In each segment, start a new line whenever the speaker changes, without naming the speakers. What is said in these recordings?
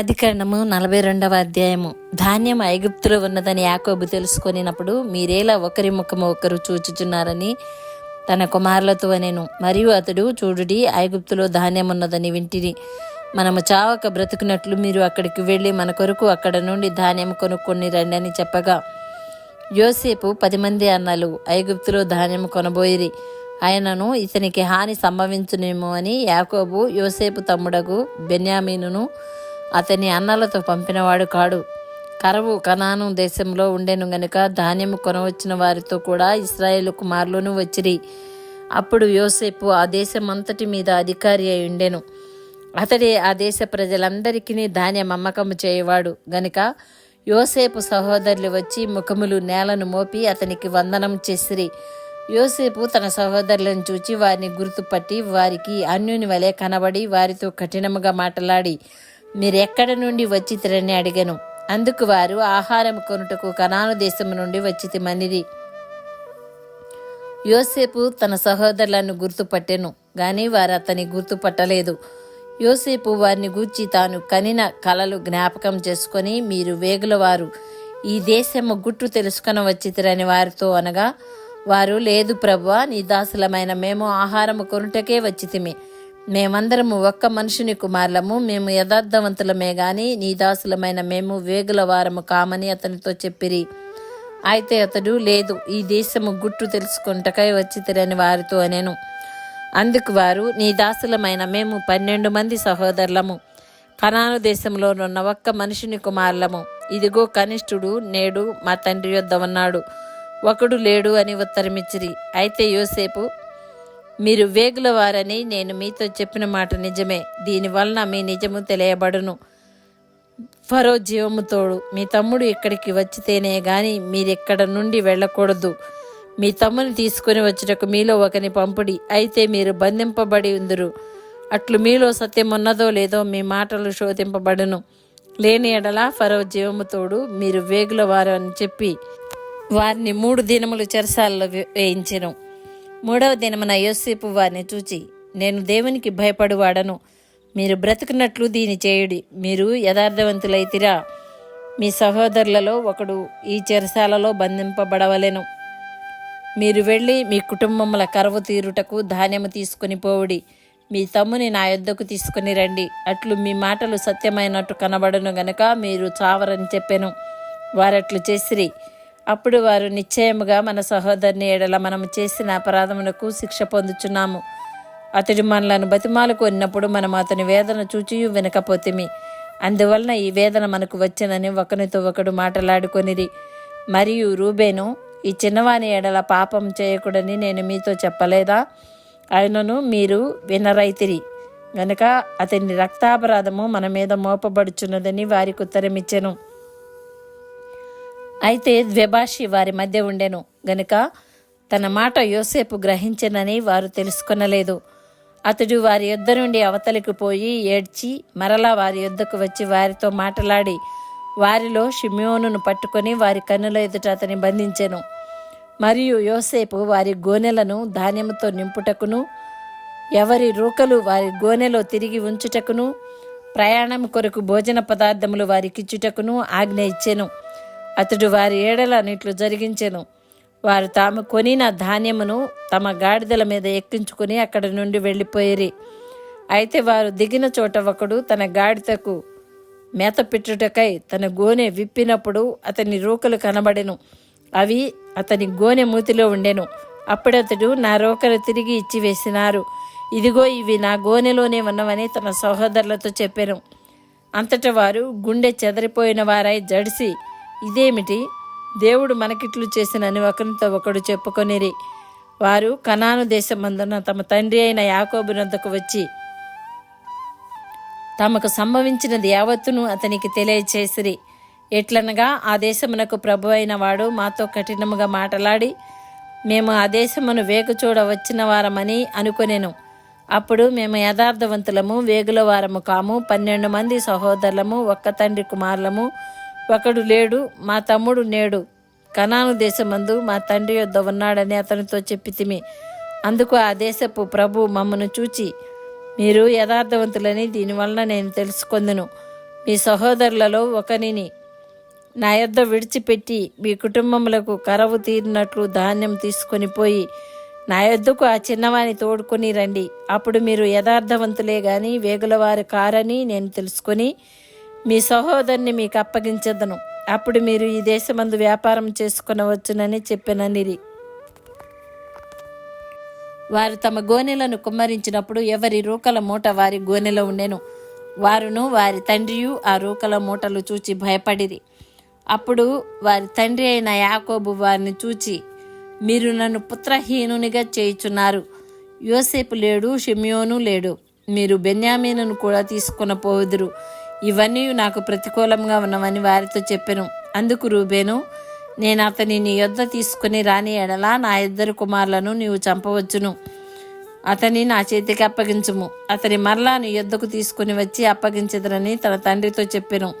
ఆదికాండము నలభై రెండవ అధ్యాయము. ధాన్యం ఐగుప్తులో ఉన్నదని యాకోబు తెలుసుకొనినప్పుడు మీరేలా ఒకరి ముఖము ఒకరు చూచుచున్నారని తన కుమారులతో అనేను. మరియు అతడు చూడుడి ఐగుప్తులో ధాన్యం ఉన్నదని వింటిని మనము చావక బ్రతుకున్నట్లు మీరు అక్కడికి వెళ్ళి మన కొరకు అక్కడ నుండి ధాన్యం కొనుక్కొని రండి అని చెప్పగా యోసేపు పది మంది అన్నలు ఐగుప్తులో ధాన్యం కొనబోయిరి. ఆయనను ఇతనికి హాని సంభవించునేమో అని యాకోబు యోసేపు తమ్ముడగు బెన్యామీనును అతని అన్నలతో పంపినవాడు కాడు. కరవు కనాను దేశంలో ఉండెను గనుక ధాన్యము కొనవచ్చిన వారితో కూడా ఇస్రాయేల్ కుమారులను వచ్చిరి. అప్పుడు యోసేపు ఆ దేశమంతటి మీద అధికారి అయి ఉండెను. అతడే ఆ దేశ ప్రజలందరికీ ధాన్యం అమ్మకము చేయవాడు. గనుక యోసేపు సహోదరులు వచ్చి ముఖములు నేలను మోపి అతనికి వందనం చేసిరి. యోసేపు తన సహోదరులను చూచి వారిని గుర్తుపట్టి వారికి అన్యుని వలె కనబడి వారితో కఠినముగా మాట్లాడి మీరెక్కడ నుండి వచ్చితిరని అడిగను. అందుకు వారు ఆహారం కొనుటకు కనాను దేశము నుండి వచ్చితిమనిది యోసేపు తన సహోదరులను గుర్తుపట్టెను గాని వారు అతని గుర్తుపట్టలేదు. యోసేపు వారిని గూర్చి తాను కనిన కలలు జ్ఞాపకం చేసుకొని మీరు వేగులవారు. ఈ దేశము గుట్టు తెలుసుకొని వచ్చితిరని వారితో అనగా వారు లేదు ప్రభువా నీ దాసులమైన మేము ఆహారము కొనుటకే వచ్చితిమి. మేమందరము ఒక్క మనుషుని కుమారులము. మేము యథార్థవంతులమే గాని నీ దాసులమైన మేము వేగుల వారము కామని అతనితో చెప్పిరి. అయితే అతడు లేదు ఈ దేశము గుట్టు తెలుసుకుంటకై వచ్చి తిరని వారితో అనేను. అందుకు వారు నీ దాసులమైన మేము పన్నెండు మంది సహోదరులము. కనాను దేశంలోనున్న ఒక్క మనిషిని కుమారులము. ఇదిగో కనిష్ఠుడు నేడు మా తండ్రి యొద్ద ఉన్నాడు ఒకడు లేడు అని ఉత్తరమిచ్చిరి. అయితే యోసేపు మీరు వేగుల వారని నేను మీతో చెప్పిన మాట నిజమే. దీనివలన మీ నిజము తెలియబడును. ఫరో జీవముతోడు మీ తమ్ముడు ఇక్కడికి వచ్చితేనే గాని మీరిక్కడ నుండి వెళ్ళకూడదు. మీ తమ్ముని తీసుకుని వచ్చుటకు మీలో ఒకని పంపుడి. అయితే మీరు బంధింపబడి ఉందరు. అట్లు మీలో సత్యం ఉన్నదో లేదో మీ మాటలు శోధింపబడును. లేని ఎడల ఫరో జీవముతోడు మీరు వేగుల వారు అని చెప్పి వారిని మూడు దినములు చెరసాలలో వేయించను. మూడవ దినమున యోసేపు వారిని చూచి నేను దేవునికి భయపడువాడను. మీరు బ్రతుకున్నట్లు దీని చేయుడి. మీరు యథార్థవంతులైతిరా. మీ సహోదరులలో ఒకడు ఈ చెరసాలలో బంధింపబడవలెను. మీరు వెళ్ళి మీ కుటుంబముల కరువు తీరుటకు ధాన్యము తీసుకుని పోవుడి. మీ తమ్ముని నా యొద్దకు తీసుకుని రండి. అట్లు మీ మాటలు సత్యమైనట్టు కనబడును గనక మీరు చావరని చెప్పెను. వారట్లు చేసిరి. అప్పుడు వారు నిశ్చయముగా మన సహోదరుని ఎడల మనము చేసిన అపరాధమునకు శిక్ష పొందుచున్నాము. అతడు మనలను బతిమాలు కొన్నప్పుడు మనం అతని వేదన చూచియు వినకపోతిమి. అందువలన ఈ వేదన మనకు వచ్చినని ఒకరితో ఒకడు మాటలాడుకొనిరి. మరియు రూబేను ఈ చిన్నవాని ఎడల పాపం చేయకూడని నేను మీతో చెప్పలేదా? ఆయనను మీరు వినరైతిరి. గనుక అతని రక్తాపరాధము మన మీద మోపబడుచున్నదని వారికి ఉత్తరమిచ్చెను. అయితే ద్వెభాషి వారి మధ్య ఉండెను. గనుక తన మాట యోసేపు గ్రహించెనని వారు తెలుసుకొనలేదు. అతడు వారి యొద్ద నుండి అవతలికి పోయి ఏడ్చి మరలా వారి యొద్దకు వచ్చి వారితో మాట్లాడి వారిలో షిమ్యోనును పట్టుకొని వారి కన్నుల ఎదుట అతని బంధించెను. మరియు యోసేపు వారి గోనెలను ధాన్యముతో నింపుటకును ఎవరి రూకలు వారి గోనెలో తిరిగి ఉంచుటకును ప్రయాణం కొరకు భోజన పదార్థములు వారికిచ్చుటకును ఆజ్ఞ ఇచ్చెను. అతడు వారి ఏడల జరిగించెను. వారు తాము కొనిన ధాన్యమును తమ గాడిదల మీద ఎక్కించుకుని అక్కడి నుండి వెళ్ళిపోయిరి. అయితే వారు దిగిన చోట ఒకడు తన గాడిదకు మేత పెట్టుటకై తన గోనె విప్పినప్పుడు అతని రూకలు కనబడెను. అవి అతని గోనె మూతిలో ఉండెను. అప్పుడతడు నా రోకలు తిరిగి ఇచ్చి వేసినారు. ఇదిగో ఇవి నా గోనెలోనే ఉన్నవని తన సహోదరులతో చెప్పాను. అంతటా వారు గుండె చెదరిపోయిన వారై జడిసి ఇదేమిటి? దేవుడు మనకిట్లు చేసినని ఒకరితో ఒకడు చెప్పుకొనిరి. వారు కనాను దేశమందున తమ తండ్రి అయిన యాకోబునంతకు వచ్చి తమకు సంభవించినది యావత్తును అతనికి తెలియచేసిరి. ఎట్లనగా ఆ దేశమునకు ప్రభు అయిన వాడు మాతో కఠినముగా మాట్లాడి మేము ఆ దేశమును వేగు చూడ వచ్చిన వారమని అనుకునేను. అప్పుడు మేము యథార్థవంతులము వేగుల వారము కాము పన్నెండు మంది సహోదరులము ఒక్క తండ్రి కుమారులము ఒకడు లేడు మా తమ్ముడు నేడు. కనాను దేశమందు మా తండ్రి యొద్ద ఉన్నాడని అతనితో చెప్పితిమి. అందుకు ఆ దేశపు ప్రభు మమ్మను చూచి మీరు యథార్థవంతులని దీనివలన నేను తెలుసుకొందును. మీ సహోదరులలో ఒకరిని నా యొద్ద విడిచిపెట్టి మీ కుటుంబములకు కరవు తీరినట్లు ధాన్యం తీసుకొని పోయి నా యొద్దకు ఆ చిన్నవాని తోడుకొని రండి. అప్పుడు మీరు యథార్థవంతులే గాని వేగులవారు కారని నేను తెలుసుకొని మీ సహోదరుని మీకు అప్పగించదను. అప్పుడు మీరు ఈ దేశమందు వ్యాపారం చేసుకునవచ్చునని చెప్పిననిరి. వారు తమ గోనెలను కుమ్మరించినప్పుడు ఎవరి రూకల మూట వారి గోనెలో ఉండెను. వారును వారి తండ్రియు ఆ రూకల మూటలు చూచి భయపడిరి. అప్పుడు వారి తండ్రి అయిన యాకోబు వారిని చూచి మీరు నన్ను పుత్రహీనునిగా చేయుచున్నారు. యోసేపు లేడు షిమ్యోను లేడు. మీరు బెన్యామీనను కూడా తీసుకుని పోదురు ఇవన్నీ నాకు ప్రతికూలంగా ఉన్నవని వారితో చెప్పెను. అందుకు రూబేను నేను అతని నీ యొద్ద తీసుకుని రాని ఎడలా నా ఇద్దరు కుమారులను నీవు చంపవచ్చును. అతని నా చేతికి అప్పగించుము. అతని మరలా నీ యొద్దకు తీసుకుని వచ్చి అప్పగించదరని తన తండ్రితో చెప్పెను.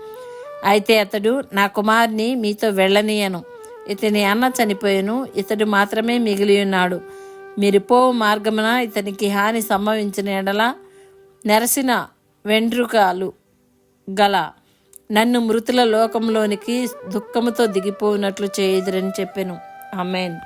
అయితే అతడు నా కుమారుని మీతో వెళ్ళనీయను. ఇతని అన్న చనిపోయాను. ఇతడు మాత్రమే మిగిలి ఉన్నాడు. మీరు పోవు మార్గమున ఇతనికి హాని సంభవించిన ఎడల నెరసిన వెండ్రుకాలు గల. నన్ను మృతుల లోకంలోనికి దుఃఖముతో దిగిపోయినట్లు చేయుదురని చెప్పెను. అమెన్